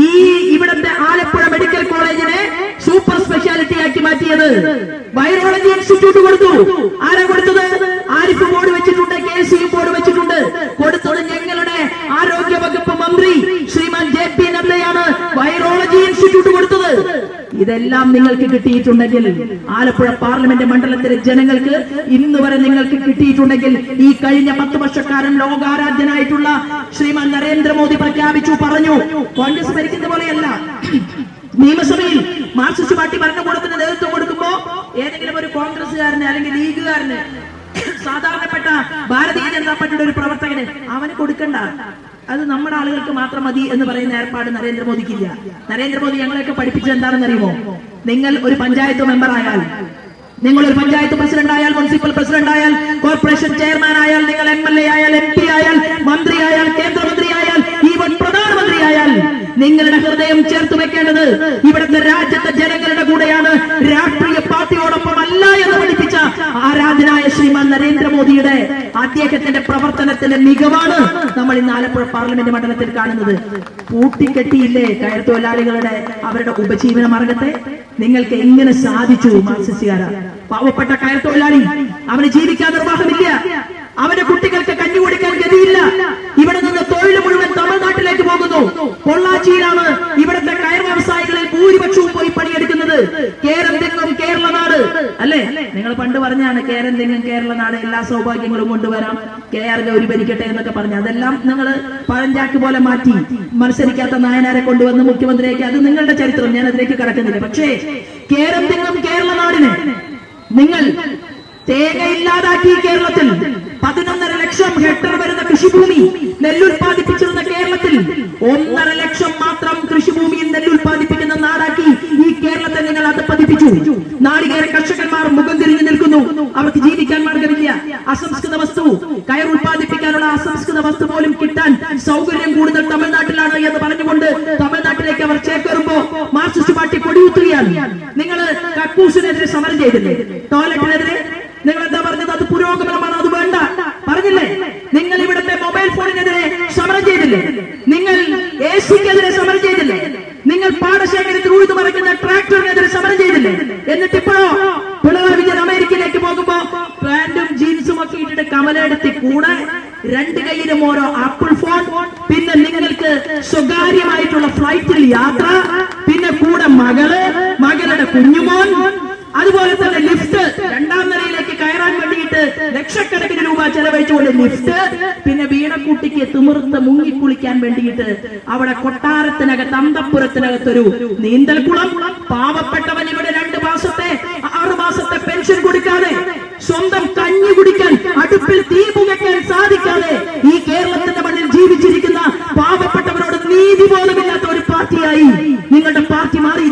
ഈ ഇവിടുത്തെ ആലപ്പുഴ മെഡിക്കൽ കോളേജിനെ സൂപ്പർ സ്പെഷ്യാലിറ്റി ആക്കി മാറ്റിയത് വൈറോളജി ഇൻസ്റ്റിറ്റ്യൂട്ട് കൊടുത്തു. ആരാ കൊടുത്തത്? ആരിഫ് ബോർഡ് വെച്ചിട്ടുണ്ട് കെ സി ബോർഡ് വെച്ചിട്ടുണ്ട്. കൊടുത്തത് ഞങ്ങളുടെ ആരോഗ്യ വകുപ്പ് മന്ത്രി ശ്രീമാൻ ജെ പി നദ്ദയാണ് വൈറോളജി ഇൻസ്റ്റിറ്റ്യൂട്ട് കൊടുത്തത് ഇതെല്ലാം നിങ്ങൾക്ക് കിട്ടിയിട്ടുണ്ടെങ്കിൽ ആലപ്പുഴ പാർലമെന്റ് മണ്ഡലത്തിലെ ജനങ്ങൾക്ക് ഇന്ന് വരെ നിങ്ങൾക്ക് കിട്ടിയിട്ടുണ്ടെങ്കിൽ ഈ കഴിഞ്ഞ പത്ത് വർഷക്കാരൻ ലോകാരാധ്യനായിട്ടുള്ള ശ്രീമാൻ നരേന്ദ്രമോദി പ്രഖ്യാപിച്ചു പറഞ്ഞു. കോൺഗ്രസ് ഭരിക്കുന്ന പോലെയല്ല. നിയമസഭയിൽ മാർക്സിസ്റ്റ് പാർട്ടി ഭരണകൂടത്തിന് നേതൃത്വം കൊടുക്കുമ്പോ ഏതെങ്കിലും ഒരു കോൺഗ്രസ്സുകാരന് അല്ലെങ്കിൽ ലീഗുകാരന് സാധാരണപ്പെട്ട ഭാരതീയ ജനതാ പാർട്ടിയുടെ ഒരു പ്രവർത്തകന് അവന് കൊടുക്കണ്ട. അത് നമ്മുടെ ആളുകൾക്ക് മാത്രം മതി എന്ന് പറയുന്ന ഏർപ്പാട് നരേന്ദ്രമോദിക്കില്ല നരേന്ദ്രമോദി ഞങ്ങളെയൊക്കെ പഠിപ്പിച്ചത് എന്താണെന്ന് അറിയുമോ? നിങ്ങൾ ഒരു പഞ്ചായത്ത് മെമ്പർ ആയാൽ നിങ്ങൾ ഒരു പഞ്ചായത്ത് പ്രസിഡന്റ് ആയാൽ മുനിസിപ്പൽ പ്രസിഡന്റ് ആയാൽ കോർപ്പറേഷൻ ചെയർമാൻ ആയാൽ നിങ്ങൾ എം എൽ എ ആയാൽ എം പി ആയാൽ മന്ത്രി ആയാൽ കേന്ദ്രമന്ത്രി ആയാൽ ഈവൻ പ്രധാനമന്ത്രി ആയാൽ നിങ്ങളുടെ ഹൃദയം ചേർത്ത് വെക്കേണ്ടത് ഇവിടുത്തെ രാജ്യത്തെ ജനങ്ങളുടെ കൂടെയാണ്. രാഷ്ട്രീയ പാർട്ടിയോടൊപ്പം അല്ല എന്ന് പഠിപ്പിച്ച ആരാധനായ ശ്രീമാൻ നരേന്ദ്രമോദിയുടെ അദ്ദേഹത്തിന്റെ പ്രവർത്തനത്തിന്റെ മികവാണ് നമ്മൾ ഇന്ന് ആലപ്പുഴ പാർലമെന്റ് മണ്ഡലത്തിൽ കാണുന്നത്. പൂട്ടിക്കെട്ടിയില്ലേ കയർ തൊഴിലാളികളുടെ അവരുടെ ഉപജീവന മാർഗത്തെ? നിങ്ങൾക്ക് എങ്ങനെ സാധിച്ചു മാർസിസ്റ്റുകാര പാവപ്പെട്ട കയർ തൊഴിലാളി അവന് ജീവിക്കാൻ നിർവാഹമില്ല. അവന്റെ കുട്ടികൾക്ക് കഞ്ഞി കുടിക്കാൻ ഗതിയില്ല. ഇവിടെ നിന്ന് തൊഴിൽ മുഴുവൻ തമിഴ്നാട്ടിലേക്ക് പോകുന്നു. പൊള്ളാച്ചിയിലാണ് ഇവിടുത്തെ കയർ വ്യവസായികളിൽ ഭൂരിപക്ഷവും പോയി പണിയെടുക്കുന്നത്. കേരള അല്ലേ? നിങ്ങൾ പണ്ട് പറഞ്ഞാണ് കേരം തെങ്ങും കേരള നാട് എല്ലാ സൗഭാഗ്യങ്ങളും കൊണ്ടുവരാം. കെ ആർ ഗൗരി ഭരിക്കട്ടെ എന്നൊക്കെ പറഞ്ഞു. അതെല്ലാം നിങ്ങൾ പഴഞ്ചാക്ക് പോലെ മാറ്റി. മത്സരിക്കാത്ത നായനാരെ കൊണ്ടുവന്ന് മുഖ്യമന്ത്രിയാക്കി. അത് നിങ്ങളുടെ ചരിത്രം. ഞാൻ അതിലേക്ക് കടക്കുന്നില്ല. പക്ഷേ കേരം തെങ്ങും കേരള നാടിന് നിങ്ങൾ തേങ്ങയില്ലാതാക്കി കേരളത്തിൽ പതിനൊന്നര ലക്ഷം ഹെക്ടർ വരുന്ന കൃഷിഭൂമി നെല്ലുൽപാദിപ്പിച്ചിരുന്ന കേരളത്തിൽ ഒന്നര ലക്ഷം മാത്രം കൃഷിഭൂമിയിൽ നെല്ലുൽപാദിപ്പിക്കുന്ന നാടാക്കി ഈ കേരളത്തെ നിങ്ങൾ അത് പതിപ്പിച്ചു. നാളികേര നിൽക്കുന്നു അവർക്ക് ജീവിക്കാൻ മാർഗമില്ല. അസംസ്കൃത വസ്തു. കയർ ഉൽപ്പാദിപ്പിക്കാനുള്ള അസംസ്കൃത വസ്തു പോലും കിട്ടാൻ സൗകര്യം കൂടുതൽ തമിഴ്നാട്ടിലാണ് എന്ന് പറഞ്ഞുകൊണ്ട് തമിഴ്നാട്ടിലേക്ക് അവർ ചേക്കേറുമ്പോ മാർക്സിസ്റ്റ് പാർട്ടി കൊടിയുത്തുകയാണ്. നിങ്ങൾ കക്കൂസിനെതിരെ സമരം ചെയ്തില്ലേ? ടോയ്ലറ്റിനെതിരെ? നിങ്ങൾ എന്താ പറഞ്ഞത്? അത് പുരോഗമനമാണ് അത് വേണ്ട. പറഞ്ഞില്ലേ? നിങ്ങൾ ഇവിടുത്തെ മൊബൈൽ ഫോണിനെതിരെ സമരം ചെയ്തില്ലേ? നിങ്ങൾ എ സിക്കെതിരെ സമരം ചെയ്തില്ലേ? നിങ്ങൾ പാടശേഖരത്തിൽ ഉഴുതു മറിക്കുന്ന ട്രാക്ടറിനെതിരെ സമരം ചെയ്തില്ലേ? എന്നിട്ട് കൂടെ രണ്ട് കയ്യിലും ഓരോ ആപ്പിൾ ഫോൺ പിന്നെ നിങ്ങൾക്ക് സ്വകാര്യമായിട്ടുള്ള ഫ്ലൈറ്റിൽ യാത്ര പിന്നെ കൂടെ മകൾ മകളുടെ കുഞ്ഞുമോൻ അതുപോലെ തന്നെ ലിഫ്റ്റ്. രണ്ടാം നിലയിലേക്ക് കയറാൻ വേണ്ടിയിട്ട് ലക്ഷക്കണക്കിന് രൂപ ചെലവഴിച്ചുകൊണ്ട് ലിഫ്റ്റ്. പിന്നെ വീണക്കുട്ടിക്ക് തിമിർത്ത് മുങ്ങിക്കുളിക്കാൻ വേണ്ടിയിട്ട് അവിടെ കൊട്ടാരത്തിനകത്ത് അന്തപ്പുരത്തിനകത്തൊരു നീന്തൽക്കുളം. പാവപ്പെട്ടവൻ ഇവിടെ രണ്ട് മാസത്തെ മാസത്തെ പെൻഷൻ കൊടുക്കാതെ സ്വന്തം കഞ്ഞി കുടിക്കാൻ അടുപ്പിൽ തീ പുകയ്ക്കാൻ സാധിക്കാതെ ഈ കേരളത്തിന്റെ മണ്ണിൽ ജീവിച്ചിരിക്കുന്ന പാവപ്പെട്ടവരോട് നീതി പോലുമില്ലാത്ത ഒരു പാർട്ടിയായി നിങ്ങളുടെ പാർട്ടി മാറി